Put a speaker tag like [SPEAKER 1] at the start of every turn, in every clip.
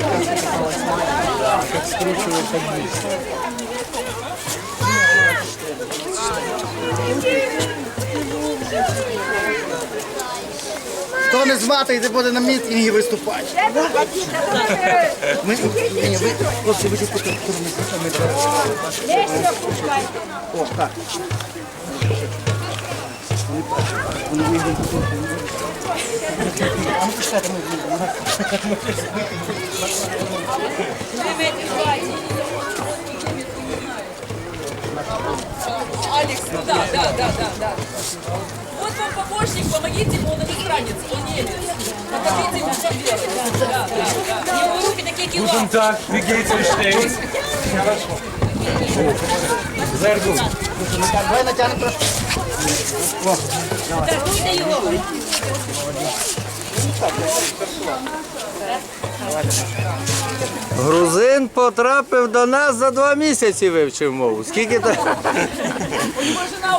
[SPEAKER 1] Как скручивать одни.
[SPEAKER 2] Хто не зматує, буде на мітингі виступати. Ми, ні, ви, хлопці, ви тут ми О, так. Вони вийдуть. Пускайте, ми вийдемо.
[SPEAKER 3] Алекс, ну да, да, да, да, да. Вот вам помощник, помогите ему, он иностранец, он немец. Покажите ему, что делать. Да, да, да. Его руки такие кило.
[SPEAKER 1] Guten Tag, wie geht's euch stets? Sehr gut.
[SPEAKER 2] Давай натягнемо трошки.
[SPEAKER 3] Торгуйте его.
[SPEAKER 4] Грузин потрапив до нас за два місяці вивчив мову. Скільки то.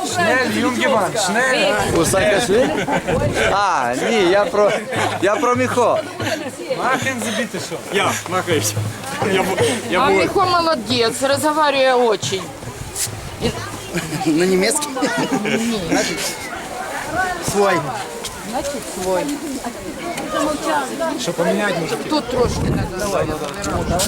[SPEAKER 1] Schnell, Jungemann, schnell.
[SPEAKER 4] у Саакашвілі? А, ні, я про я про Міхо.
[SPEAKER 1] Sie bitte schon.
[SPEAKER 5] Я, махаюсь. Я, бу- я
[SPEAKER 6] А
[SPEAKER 5] був.
[SPEAKER 6] Михо молодец, разговаривая очень.
[SPEAKER 2] На німецький? Свой.
[SPEAKER 6] Значит, свой.
[SPEAKER 1] Что поменять может?
[SPEAKER 6] Тут трошки надо.